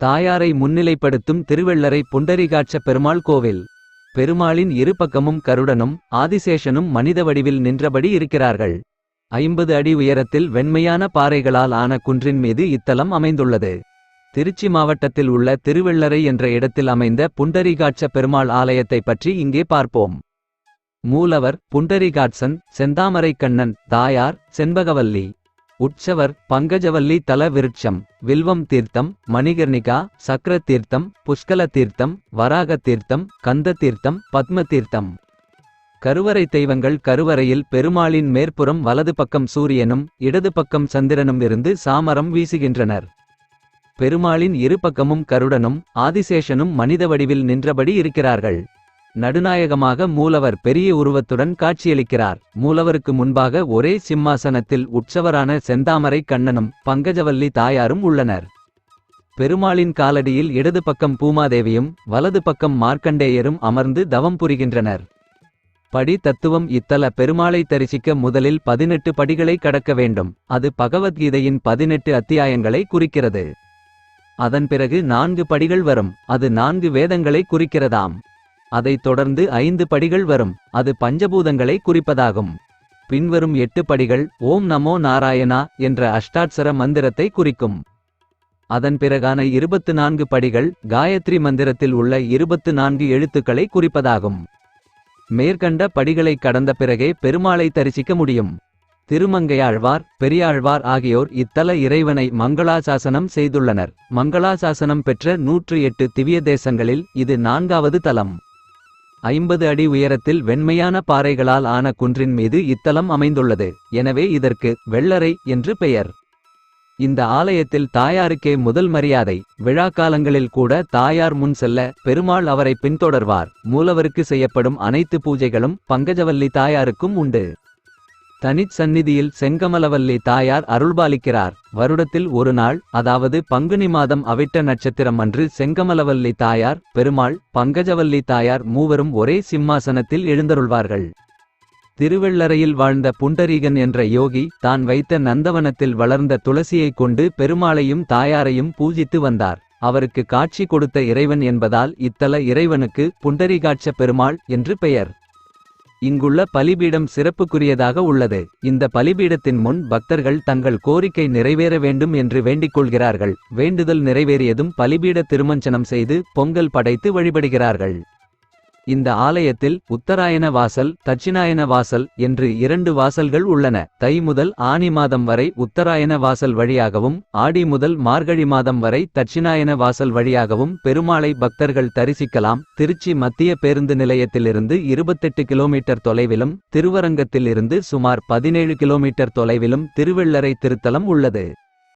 தாயாரை முன்னிலைப்படுத்தும் திருவெள்ளரை புண்டரிகாட்ச பெருமாள் கோவில். பெருமாளின் இரு பக்கமும் கருடனும் ஆதிசேஷனும் மனித வடிவில் நின்றபடி இருக்கிறார்கள். ஐம்பது அடி உயரத்தில் வெண்மையான பாறைகளால் ஆன குன்றின் மீது இத்தலம் அமைந்துள்ளது. திருச்சி மாவட்டத்தில் உள்ள திருவெள்ளரை என்ற இடத்தில் அமைந்த புண்டரிகாட்ச பெருமாள் ஆலயத்தை பற்றி இங்கே பார்ப்போம். மூலவர் புண்டரிகாட்சன் செந்தாமரைக்கண்ணன் தாயார் செண்பகவல்லி. உற்சவர் பங்கஜவல்லி தல விருட்சம் வில்வம் தீர்த்தம் மணிகர்ணிகா சக்கர தீர்த்தம் புஷ்கல தீர்த்தம் வராக தீர்த்தம் கந்த தீர்த்தம் பத்ம தீர்த்தம். கருவறை தெய்வங்கள் கருவறையில் பெருமாளின் மேற்புறம் வலது பக்கம் சூரியனும் இடது பக்கம் சந்திரனும் இருந்து சாமரம் வீசுகின்றனர். பெருமாளின் இரு பக்கமும் கருடனும் ஆதிசேஷனும் மனித வடிவில் நின்றபடி இருக்கிறார்கள். நடுநாயகமாக மூலவர் பெரிய உருவத்துடன் காட்சியளிக்கிறார். மூலவருக்கு முன்பாக ஒரே சிம்மாசனத்தில் உற்சவரான செந்தாமரை கண்ணனும் பங்கஜவல்லி தாயாரும் உள்ளனர். பெருமாளின் காலடியில் இடது பக்கம் பூமாதேவியும் வலது பக்கம் மார்க்கண்டேயரும் அமர்ந்து தவம் புரிகின்றனர். படி தத்துவம் இத்தல பெருமாளை தரிசிக்க முதலில் பதினெட்டு படிகளை கடக்க வேண்டும். அது பகவத்கீதையின் பதினெட்டு அத்தியாயங்களை குறிக்கிறது. அதன் பிறகு நான்கு படிகள் வரும். அது நான்கு வேதங்களை குறிக்கிறதாம். அதைத் தொடர்ந்து ஐந்து படிகள் வரும். அது பஞ்சபூதங்களை குறிப்பதாகும். பின்வரும் எட்டு படிகள் ஓம் நமோ நாராயணா என்ற அஷ்டாட்சர மந்திரத்தை குறிக்கும். அதன் பிறகான இருபத்து நான்கு படிகள் காயத்ரி மந்திரத்தில் உள்ள இருபத்து நான்கு எழுத்துக்களை குறிப்பதாகும். மேற்கண்ட படிகளை கடந்த பிறகே பெருமாளை தரிசிக்க முடியும். திருமங்கையாழ்வார் பெரியாழ்வார் ஆகியோர் இத்தல இறைவனை மங்களாசாசனம் செய்துள்ளனர். மங்களாசாசனம் பெற்ற நூற்று எட்டு திவ்ய தேசங்களில் இது நான்காவது தலம். ஐம்பது அடி உயரத்தில் வெண்மையான பாறைகளால் ஆன குன்றின் மீது இத்தலம் அமைந்துள்ளது. எனவே இதற்கு வெள்ளரை என்று பெயர். இந்த ஆலயத்தில் தாயாருக்கே முதல் மரியாதை. விழாக்காலங்களில் கூட தாயார் முன் செல்ல பெருமாள் அவரை பின்தொடர்வார். மூலவருக்கு செய்யப்படும் அனைத்து பூஜைகளும் பங்கஜவல்லி தாயாருக்கும் உண்டு. தனிச் சந்நிதியில் செங்கமலவல்லி தாயார் அருள்பாலிக்கிறார். வருடத்தில் ஒரு நாள் அதாவது பங்குனி மாதம் அவிட்ட நட்சத்திரம் அன்று செங்கமலவல்லி தாயார் பெருமாள் பங்கஜவல்லி தாயார் மூவரும் ஒரே சிம்மாசனத்தில் எழுந்தருள்வார்கள். திருவெள்ளரையில் வாழ்ந்த புண்டரீகன் என்ற யோகி தான் வைத்த நந்தவனத்தில் வளர்ந்த துளசியைக் கொண்டு பெருமாளையும் தாயாரையும் பூஜித்து வந்தார். அவருக்கு காட்சி கொடுத்த இறைவன் என்பதால் இத்தல இறைவனுக்கு புண்டரீகாட்ச பெருமாள் என்று பெயர். இங்குள்ள பலிபீடம் சிறப்புக்குரியதாக உள்ளது. இந்த பலிபீடத்தின் முன் பக்தர்கள் தங்கள் கோரிக்கை நிறைவேற வேண்டும் என்று வேண்டிக் கொள்கிறார்கள். வேண்டுதல் நிறைவேறியதும் பலிபீட திருமஞ்சனம் செய்து பொங்கல் படைத்து வழிபடுகிறார்கள். இந்த ஆலயத்தில் உத்தராயண வாசல் தட்சிணாயன வாசல் என்று இரண்டு வாசல்கள் உள்ளன. தை முதல் ஆனி மாதம் வரை உத்தராயண வாசல் வழியாகவும் ஆடி முதல் மார்கழி மாதம் வரை தட்சிணாயன வாசல் வழியாகவும் பெருமாளை பக்தர்கள் தரிசிக்கலாம். திருச்சி மத்திய பேருந்து நிலையத்திலிருந்து இருபத்தெட்டு கிலோமீட்டர் தொலைவிலும் திருவரங்கத்திலிருந்து சுமார் பதினேழு கிலோமீட்டர் தொலைவிலும் திருவெள்ளரை திருத்தலம் உள்ளது.